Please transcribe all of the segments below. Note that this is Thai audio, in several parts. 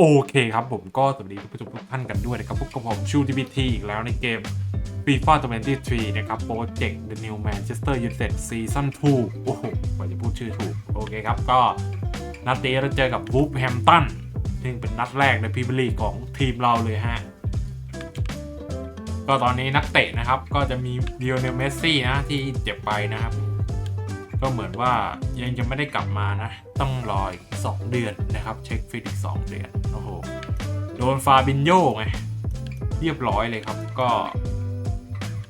โอเคครับผมก็สวัสดีทุกผู้ชมทุกท่านกันด้วยนะครับพบกับผมชูทีบีทีอีกแล้วในเกม FIFA 23 นะครับโปรเจกต์ The New Manchester United Season 2 โอ้โหกว่าจะพูดชื่อถูก โอเคครับ ก็นัดนี้เราเจอกับ w o l v e h a m p t o n ซึ่งเป็นนัดแรกในพรีเมียร์ลีกของทีมเราเลยฮะ ก็ตอนนี้นักเตะนะครับ ก็จะมีเดียเนลเมสซี่นะที่เจ็บไปนะครับ ก็เหมือนว่ายังจะไม่ได้กลับมานะ ต้องรออีก2เดือนนะครับ เช็คฟิตอีก 2 เดือน โอ้โห โดนฟาบินโยไง เรียบร้อยเลยครับ ก็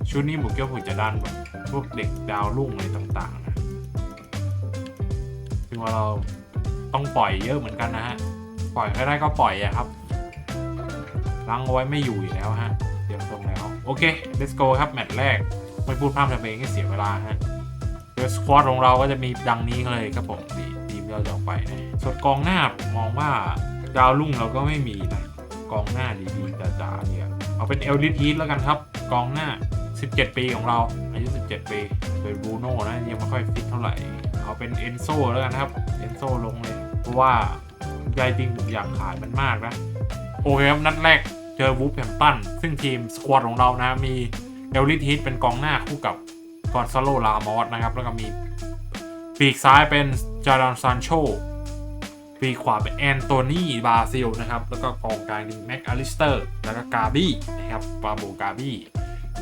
ชุดนี้บุกเกี้ยวผุจะดันแบบพวกเด็กดาวรุ่งอะไรต่างๆนะซึ่งว่าเราต้องปล่อยเยอะเหมือนกันนะฮะ ปล่อยใครได้ก็ปล่อยอะครับล้างเอาไว้ไม่อยู่อยู่แล้วฮะเตรียมตรงแล้ว โอเค let's go ครับ แมตช์แรก ไม่พูดพร่ำทำเพลงให้เสียเวลาฮะ โดสควอตของเราก็จะมีดังนี้เลยครับผมทีมที่เราจะออกไปนะส่วนกองหน้ามองว่าดาวรุ่งเราก็ไม่มีนะกองหน้าดีๆจ๋าๆเนี่ยเอาเป็นเอลลิทีสแล้วกันครับกองหน้า 17 ปีของเราอายุ 17 ปีโดยบรูโน่นะยังไม่ค่อยฟิตเท่าไหร่ เอาเป็นเอนโซแล้วกันครับเอนโซลงเลยเพราะว่าใจจริงผมอยากขายมันมากนะโอเคครับนัดแรกเจอวูฟแฮมตันซึ่งทีมสควอตของเรานะมีเอลลิทีสเป็นกองหน้าคู่กับ กอนซาโลลามอสนะครับ แล้วก็มีปีกซ้ายเป็นจาร์ดอนซานโชปีกขวาเป็นแอนโทนีบราซิลนะครับ แล้วก็กองกลางมีแม็กอลิสเตอร์ แล้วก็กาบี้นะครับปาโบกาบี้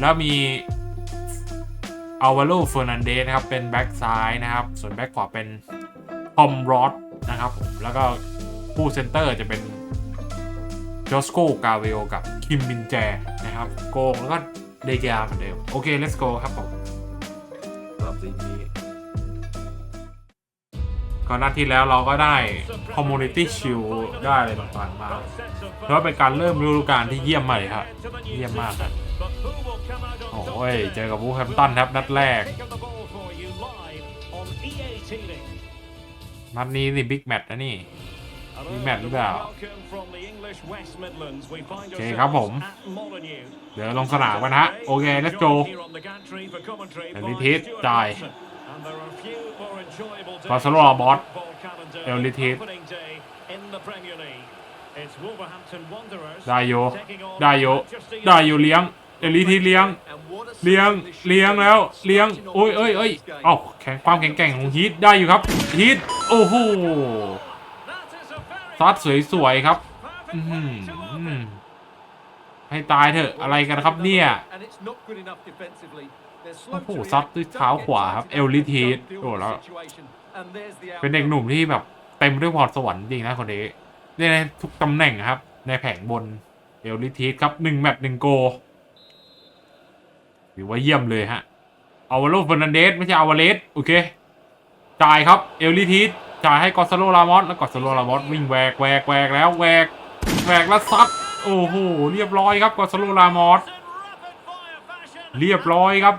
แล้วมีอัลวาโลเฟอร์นันเดสนะครับ เป็นแบ็กซ้ายนะครับ ส่วนแบ็กขวาเป็นทอมรอดนะครับผม แล้วก็ผู้เซนเตอร์จะเป็นจอสโกกาเวลกับคิมมินแจนะครับ โกงแล้วก็เดกียเหมือนเดิม โอเค let's go ครับผม ซีนี้ก่อนหน้าที่แล้วเราก็ได้ Community Shield ได้อะไรต่างๆมาถือว่าเป็นการเริ่มฤดูกาลที่เยี่ยมใหม่ครับเยี่ยมมากครับโอ้ย เจอกับวูแฮมตันครับ นัดแรก นัดนี้นี่บิ๊กแมตช์นะนี่ มีแมตช์หรือเปล่าโอโอเคเคคครัรับบผผมมเดี๋ยวลงสนามกันนะฮะ โอเค let's go เอลิทิสจ่ายบาร์เซโลนาบอสเอลิทิสได้โยได้โยได้โยเลี้ยงเอลิทีเลี้ยง เลี้ยง เลี้ยงแล้ว เลี้ยง โอ้ยเอ้ยเอ้ยเอ้าแข็งความแข็งแกร่งของฮีทได้อยู่ครับฮีทโอ้โห ซัดสวยๆครับให้ตายเถอะอะไรกันครับเนี่ยโอ้โหซัดด้วยเท้าขวาครับเอลลิทีสโอ้แล้วเป็นเด็กหนุ่มที่แบบเต็มด้วยพรสวรรค์จริงนะคนนี้ในทุกตำแหน่งครับ ในแผงบนเอลลิทีสครับหนึ่งแมตช์หนึ่งโกถือว่าเยี่ยมเลยฮะอาวาโลเฟอร์นันเดสไม่ใช่อาวาเลสโอเคจ่ายครับเอลลิทีส จ่ายให้กอสซาโลรามอสแล้วกอสซาโลรามอสวิ่งแหวกแหวกแหวกแล้วแหวกแหวกแล้วซัดโอ้โหเรียบร้อยครับกอสซาโลรามอสเรียบร้อยครับ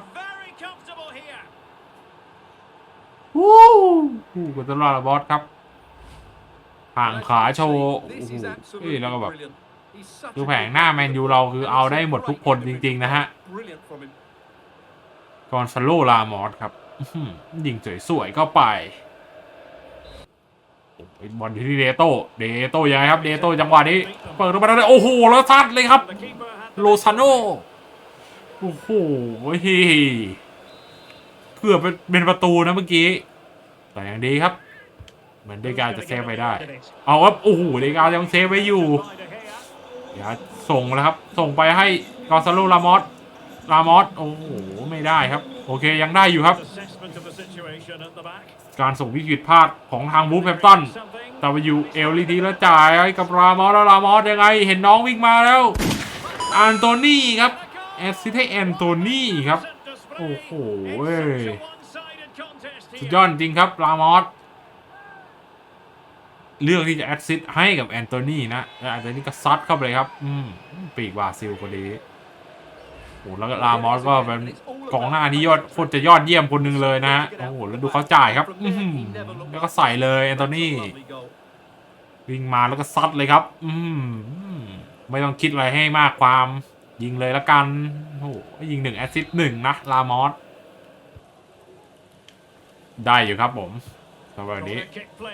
วู้ฮู้กอสซาโลรามอสครับห่างขาโชว์โอ้โหเอ้ยแล้วก็แบบดูแผงหน้าแมนยูเราคือเอาได้หมดทุกคนจริง ๆ นะฮะกอนซาโลลามอสครับยิงสวยๆเข้าไป โอ้ยบอลที่เดโต้เดโต้ยังไงครับเดโต้จังหวะนี้เปิดลงมาได้โอ้โหแล้วซัดเลยครับโลซานโนโอ้โหเกือบเป็นประตูนะเมื่อกี้แต่อย่างดีครับเหมือนเดกาจะเซฟไปได้ เอาครับโอ้โหเดกายังเซฟไว้อยู่เดี๋ยวส่งแล้วครับ ส่งไปให้กอซาโลลามอสลามอสโอ้โหไม่ได้ครับ โอเคยังได้อยู่ครับ การส่งที่ผิดพลาดของทางวูฟแฮมป์ตันตาไปอยู่เอลลีทีแล้วจ่ายกับรามอสแล้วรามอสยังไง เห็นน้องวิ่งมาแล้วอันโตนี่ครับแอสซิตให้แอนโตนี่ครับ โอ้โห้ยสุดยอดจริงครับรามอสเลือกที่จะแอดซิสต์ให้กับแอนโทนีนะแล้วแอนโทนีก็ซัดเข้าไปเลยครับ อืม ปีกบราซิลคนนี้โอ้แล้วก็ลามอสก็เป็น กองหน้าที่ยอดโคตรจะยอดเยี่ยมคนหนึ่งเลยนะฮะโอ้โหแล้วดูเขาจ่ายครับอืแล้วก็ใส่เลยแอนโทนีวิ่งมาแล้วก็ซัดเลยครับ อืมไม่ต้องคิดอะไรให้มากความยิงเลยละกันโอ้โหยิงหนึ่งแอสซิสต์หนึ่งนะลามอสได้อยู่ครับผมสำหรับนี้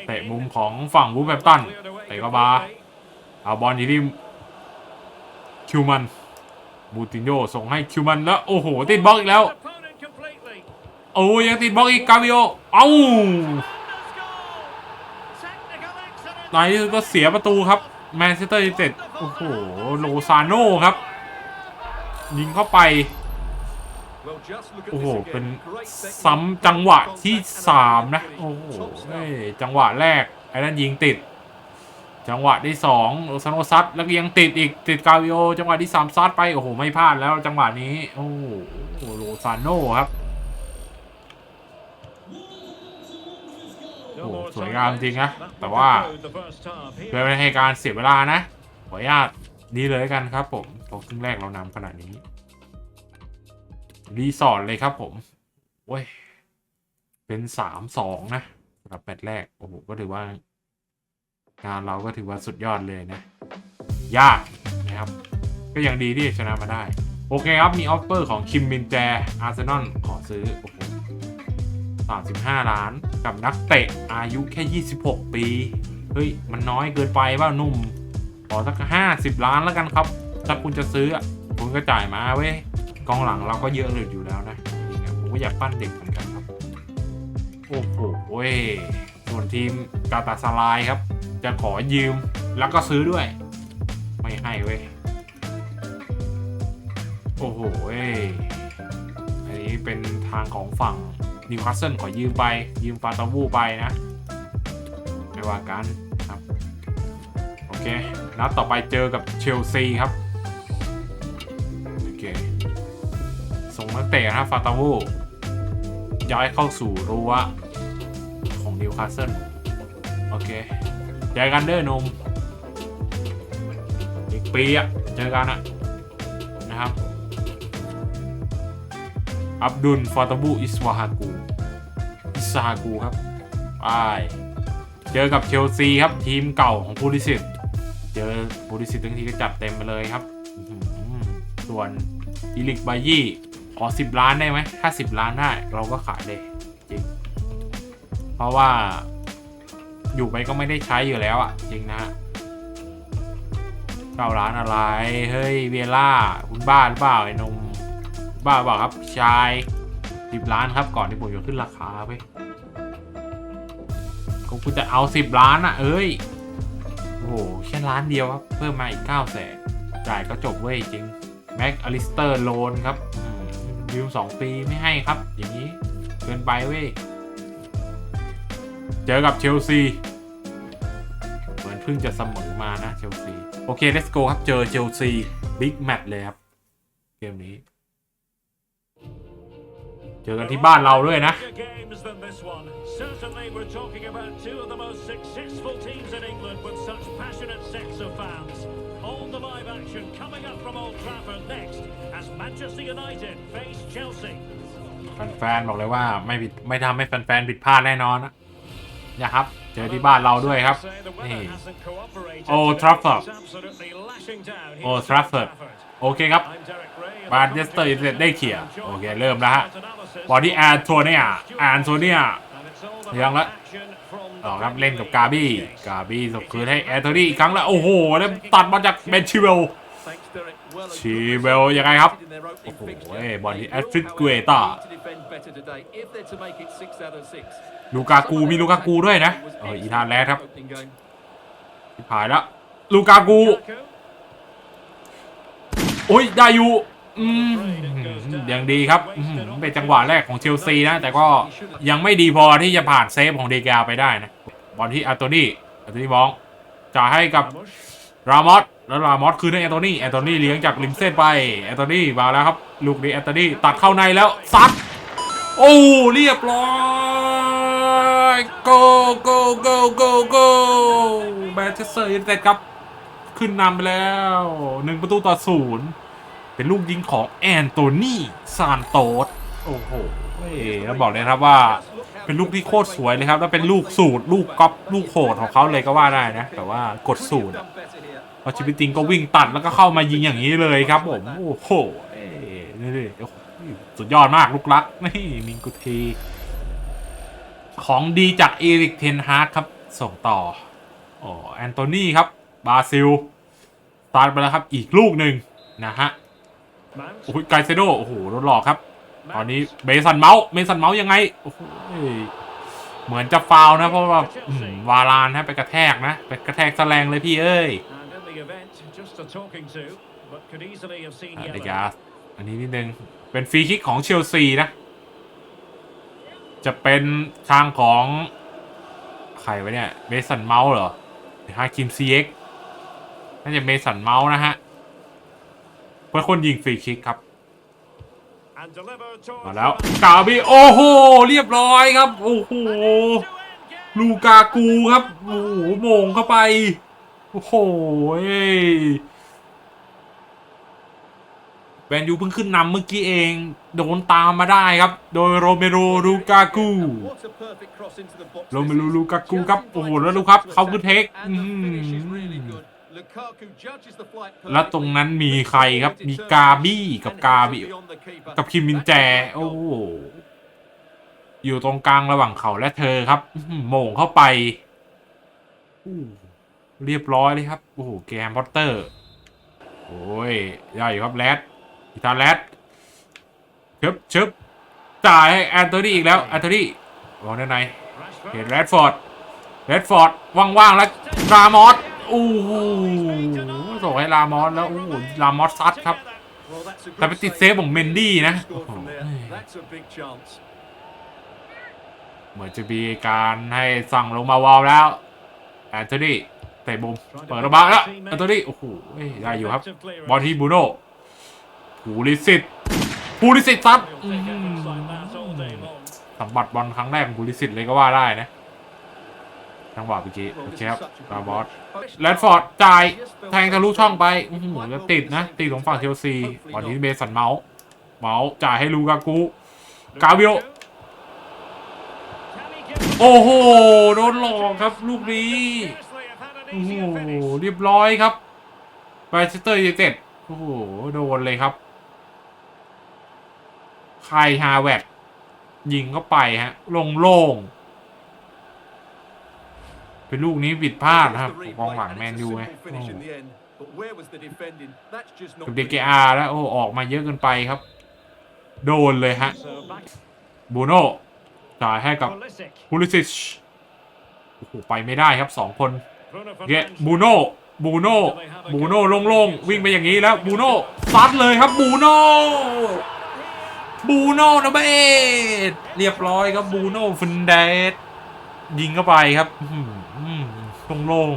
เตะมุมของฝั่งวูฟแฮมตันเตะเข้ามาเอาบอลอยู่ที่คิวมัน บูตินโยส่งให้คิวมันแล้ว โอ้โห ติดบล็อกอีกแล้ว โอ้ยังติดบล็อกอีกกาบิโอ เอ้า Technical excellence. ในที่สุดก็เสียประตูครับแมนเชสเตอร์ยูไนเต็ดโอ้โห โลซาโน่ครับ ยิงเข้าไป โอ้โห เป็นซ้ำจังหวะที่สามนะ โอ้โหจังหวะแรก ไอ้นั่นยิงติด จังหวะที่สองโลซาโนซัดแล้วยังติดอีกติดกาวิโอ จังหวะที่สามซัดไปโอ้โหไม่พลาดแล้วจังหวะนี้ โอ้โหโลซานโนครับโอ้โหสวยงามจริงนะแต่ว่าเพื่อไม่ให้การเสียเวลานะขออนุญาตนี่เลยกันครับผมพราะครึ่งแรกเรานำขนาดนี้ รีสอร์ทเลยครับผมโอ้ยเป็นสามสองนะสำหรับแมตช์แรก โอ้โห ก็ถือว่า งานเราก็ถือว่าสุดยอดเลยนะ ยากนะครับ ก็ยังดีที่ชนะมาได้ โอเคครับ มีออฟเฟอร์ของคิมมินแจ อาร์เซนอลขอซื้อโอ้โห35ล้านกับนักเตะอายุแค่ 26 ปี เฮ้ย มันน้อยเกินไปเปล่านุ่ม ขอสัก 50 ล้านแล้วกันครับ ถ้าคุณจะซื้อคุณก็จ่ายมาเว้ย กองหลังเราก็เยอะเลยอยู่แล้วนะจริงๆอะผมก็อยากปั้นเด็กเหมือนกันครับ โอ้โหเว้ยส่วนทีมกาตาสลายครับ จะขอยืมแล้วก็ซื้อด้วย ไม่ให้เว้ย โอ้โหเว้อันนี้เป็นทางของฝั่งนิวคาสเซิลขอยืมไป ยืมฟาตาวูไปนะ ไม่ว่ากันครับ โอเค นัดต่อไปเจอกับเชลซีครับ โอเค ส่งนักเตะนะฟาตาวูย้ายเข้าสู่รั้วของนิวคาสเซิลโอเค เจอกันเด้อหนมอีกปีอะเจอกันอะนะครับ อับดุลฟาตาบูอิสวาฮากู อิสฮากูครับไปเจอกับเชลซีครับ ทีมเก่าของพูลิสิตเจอพูลิสิตทั้งทีก็จัดเต็มไปเลยครับ ส่วนอีลิกบายี่ขอ 10 ล้านได้ไหม ถ้า 10 ล้านได้ เราก็ขายเลยจริง เพราะว่า อยู่ไปก็ไม่ได้ใช้อยู่แล้วอะ จริงนะเก้าล้านอะไร เฮ้ยเวล่า คุณบ้าหรือเปล่าไอ้นมบ้าเปล่าครับชายสิบล้านครับก่อนที่ผมจะขึ้นราคาไปก็คุณจะเอาสิบล้านอะ เอ้ยโอ้โหแค่ล้านเดียวครับ เพิ่มมาอีกเก้าแสนจ่ายก็จบเว้ยจริงแม็กอลิสเตอร์โลนครับยืมสองปีไม่ให้ครับ อย่างนี้เกินไปเว้ย เจอกับเชลซีเหมือนเพิ่งจะเสมอมานะเชลซีโอเค let's go ครับ เจอเชลซีบิ๊กแมตช์เลยครับ เกมนี้ เจอกันที่บ้านเราด้วยนะแฟนๆบอกเลยว่าไม่ผิดไม่ทำให้แฟนๆผิดพลาดแน่นอนนะ นะครับ เจอที่บ้านเราด้วยครับ นี่โอทรัฟเฟอร์โอทรัฟเฟอร์โอเคครับบาร์เดสเตอร์ยูไนเต็ดได้เขี่ยโอเค เริ่มแล้วฮะบอดี้แอนโทเนียแอนโทเนียยังละต่อครับเล่นกับกาบี้กาบี้ส่งคืนให้แอนโทนีอีกครั้งแล้ว โอ้โหแล้วตัดมาจากเบนชิเวลชีเวลยังไงครับ โอ้โหบอลที่แอตฟริกเกตา ลูกากูมีลูกากูด้วยนะเอออีธานแรดครับผ่านแล้วลูกากูโอ้ยได้อยู่อืมยังดีครับเป็นจังหวะแรกของเชลซีนะ แต่ก็ยังไม่ดีพอที่จะผ่านเซฟของเดกาไปได้นะ บอลที่อัลโตนี่อัลโตนี่มองจ่ายให้กับรามอสแล้วรามอสคืนให้แอนโทนีแอนโทนีเลี้ยงจากริมเส้นไปแอนโทนีมาแล้วครับ ลูกนี้แอนโทนีตัดเข้าในแล้วซัดโอ้เรียบร้อย โกโกโกโกโกแมนเชสเตอร์ยูไนเต็ดครับ ขึ้นนำไปแล้วหนึ่งประตูต่อศูนย์เป็นลูกยิงของแอนโทนีซานโตสโอ้โหเฮ้ยแล้วบอกเลยครับว่า เป็นลูกที่โคตรสวยเลยครับ แล้วเป็นลูกสูตร ลูกก๊อปลูกโหดของเขาเลยก็ว่าได้นะ แต่ว่ากดสูตรอะพอชีวิติงก็วิ่งตัดแล้วก็เข้ามายิงอย่างนี้เลยครับผม โอ้โหเอ้ยนี่ๆโอ้โหสุดยอดมากลูกรัก นี่มิงกุที ของดีจากเอริกเทนฮาร์ดครับ ส่งต่ออ๋อแอนโทนีครับบราซิลสตาร์ทไปแล้วครับ อีกลูกหนึ่งนะฮะ Mount. โอ้ยไกเซโดโอ้โหโดนหลอกครับ ตอนนี้เบสันเมาส์เบสันเมาส์ยังไงโอ้โหเหมือนจะฟาวล์นะ เพราะว่าอืมวาลานฮะไปกระแทกนะ ไปกระแทกแสลงเลยพี่เอ้ย And in the event, just a talking to, but could easily have seen อะเด yellow. กาสอันนี้นิดนึงเป็นฟรีคิกของเชลซีนะ จะเป็นทางของใครวะเนี่ยเบสันเมาส์เหรอฮาคิมซีเอ็กน่าจะเบสันเมาส์นะฮะเป็นคนยิงฟรีคิกครับมาแล้วกาบีโอ้โห เรียบร้อยครับ โอ้โห ลูกากูครับ โอ้โหมงเข้าไป โอ้โหย แบนยูเพิ่งขึ้นนำเมื่อกี้เอง โดนตามมาได้ครับ โดยโรเมโรลูกากูโรเมโรลูกากูครับ โอ้โห แล้วดูครับ เขาคือเทคแล้วตรงนั้นมีใครครับ มีกาบี้กับกาบิกับคิมมินแจ โอ้อยู่ตรงกลางระหว่างเขาและเธอครับอื้อหือโมงเข้าไปเรียบร้อยเลยครับ โอ้โห แกมพอตเตอร์ โอ้ยใหญ่ครับแรด อีธานแรดชึบชึบจ่ายให้แอนโทนีอีกแล้วแอนโทนีวางด้านในเห็นแรดฟอร์ดแรดฟอร์ดว่างๆแล้วรามอสโอ้โหส่งให้รามอสแล้วโอ้โหรามอสซัดครับ แต่ไปติดเซฟของเมนดี้นะเหมือนจะมีการให้สั่งลงมาวอลแล้วแอนโทนีเตะบุมเปิดระบาแล้วแอนโทนีโอ้โหได้อยู่ครับ บอลที่บูโน่ ผูลิสิตผูลิสิตซัดสัมบัติบอลครั้งแรกของผูลิสิตเลยก็ว่าได้นะจังหวะเมื่อกี้โอเคครับรามอสแรดฟอร์ดจ่ายแทงทะลุช่องไปอื้อหือแล้วติดนะติดของฝั่งเชลซีบอลนี้เบสันเมาส์เมาส์จ่ายให้ลูกากูกาเบียว Can he give โอ้โหโดนหลอกครับลูกนี้โอ้โหเรียบร้อยครับแมนเชสเตอร์ยูไนเต็ดโอ้โหโดนเลยครับ ไคฮาแวกยิงเข้าไปฮะ ลงโล่งเป็นลูกนี้ผิดพลาดนะครับกองหลังแมนยูไงกับเดเกอาแล้วโอ้ออกมาเยอะเกินไปครับ โดนเลยฮะบูโน่จ่ายให้กับ Pulisic. พูลิซิชโอ้โหไปไม่ได้ครับสองคนเกะบูโน่บูโน่บูโน่โล่งๆวิ่งไปอย่างนี้แล้วบูโน่ซัดเลยครับบูโน่ บูโน่นะเบสเรียบร้อยครับบูโน่ฟันเดสยิงเข้าไปครับอื้อหือโล่ง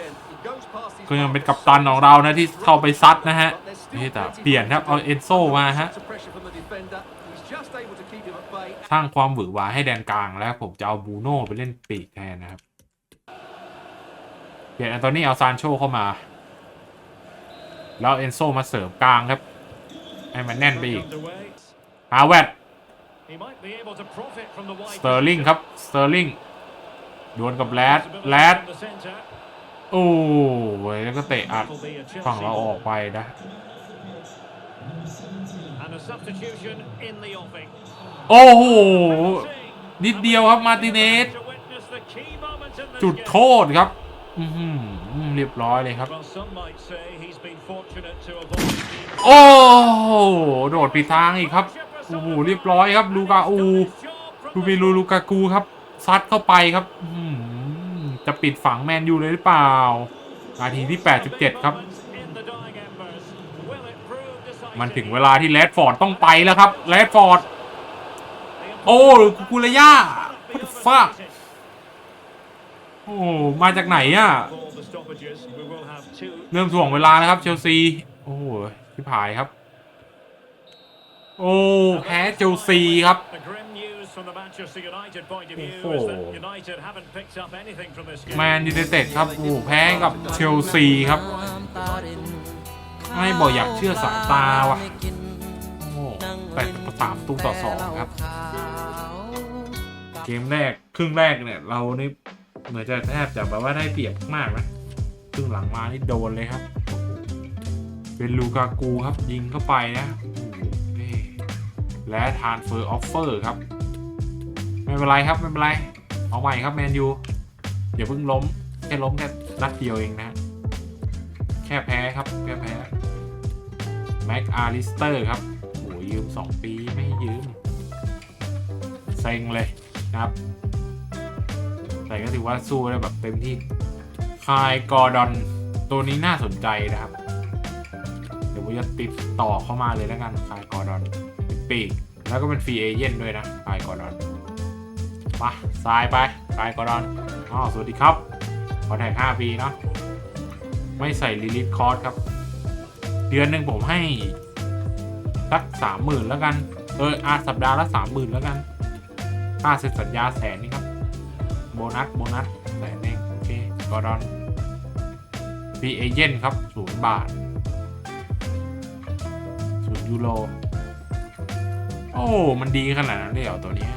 ๆก็ยังเป็นกัปตันของเรานะที่เข้าไปซัดนะฮะนี่แต่เปลี่ยนครับเอาเอนโซมาฮะสร้างความหวือหวาให้แดนกลางแล้วผมจะเอาบูโน่ไปเล่นปีกแทนนะครับ เปลี่ยนอันโตนี่เอาซานโชเข้ามา แล้วเอนโซมาเสริมกลางครับ ให้มันแน่นไปอีก Underway. ฮาเวด He might be able to profit from the wide สเตอร์ลิงครับ สเตอร์ลิงดวลกับแรด position. แรด From the centre. โอ้ยแล้วก็เตะอัด Will be a Chelsea ฝั่งเราออก ball. ไปนะ And a substitution in the offing. โอ้โห Penalty. นิดเดียวครับมาร์ติเนส To witness the key moment in this จุด game. โทษครับอือหือเรียบร้อยเลยครับ Well, some might say he's been fortunate to avoid being โอ้โห โดดผิดทางอีกครับ โอ้โหเรียบร้อยครับ ลูกาอูลูบิลูลูกากูครับซัดเข้าไปครับจะปิดฝังแมนยูเลยหรือเปล่านาทีที่ 87 ครับ มันถึงเวลาที่แรดฟอร์ดต้องไปแล้วครับแรดฟอร์ดโอ้กุลย่า What the fuck โอ้มาจากไหนอะเริ่มถ่วงเวลาแล้วครับเชลซี โอ้โหที่ผายครับ โอ้แพ้เชลซีครับโอ้โหแมนยูไนเต็ดครับโอ้โหแพ้กับเชลซีครับ ไม่บอกอยากเชื่อสายตาว่ะโอ้โหแต่สามตุ้ต่อสองครับ เกมแรกครึ่งแรกเนี่ย เรานี่เหมือนจะแทบจะแบบว่าได้เปรียบมากนะครึ่งหลังมานี่โดนเลยครับ เป็นลูกากูครับยิงเข้าไปนะโอ้โหนี่ และทานเฟอร์ออฟเฟอร์ครับ ไม่เป็นไรครับ ไม่เป็นไร เอาใหม่ครับแมนยูอย่าเพิ่งล้ม แค่ล้มแค่นัดเดียวเองนะ แค่แพ้ครับ แค่แพ้แม็กอาริสเตอร์ครับโหยืม 2 ปีไม่ให้ยืม เซ็งเลยนะครับแต่ก็ถือว่าสู้ได้แบบเต็มที่คายกอร์ดอนตัวนี้น่าสนใจนะครับ เดี๋ยวผมจะติดต่อเข้ามาเลยแล้วกันคายกอร์ดอน ปีก แล้วก็เป็นฟรีเอเย่นด้วยนะคายกอร์ดอนมาทรายไปคายกอร์ดอนอ๋อสวัสดีครับขอแท็ก5ปีเนาะไม่ใส่ลิลิทคอร์สครับ เดือนหนึ่งผมให้สักสามหมื่นแล้วกัน เอออาสัปดาห์ละสามหมื่นแล้วกัน ค่าเซ็นสัญญาแสนนี่ครับ โบนัส โบนัสแสนเองโอเคกอร์ดอนฟรีเอเย่นครับศูนย์บาทศูนย์ยูโร อ้มันดีขนาดนั้นเลยเหรอตัวนี้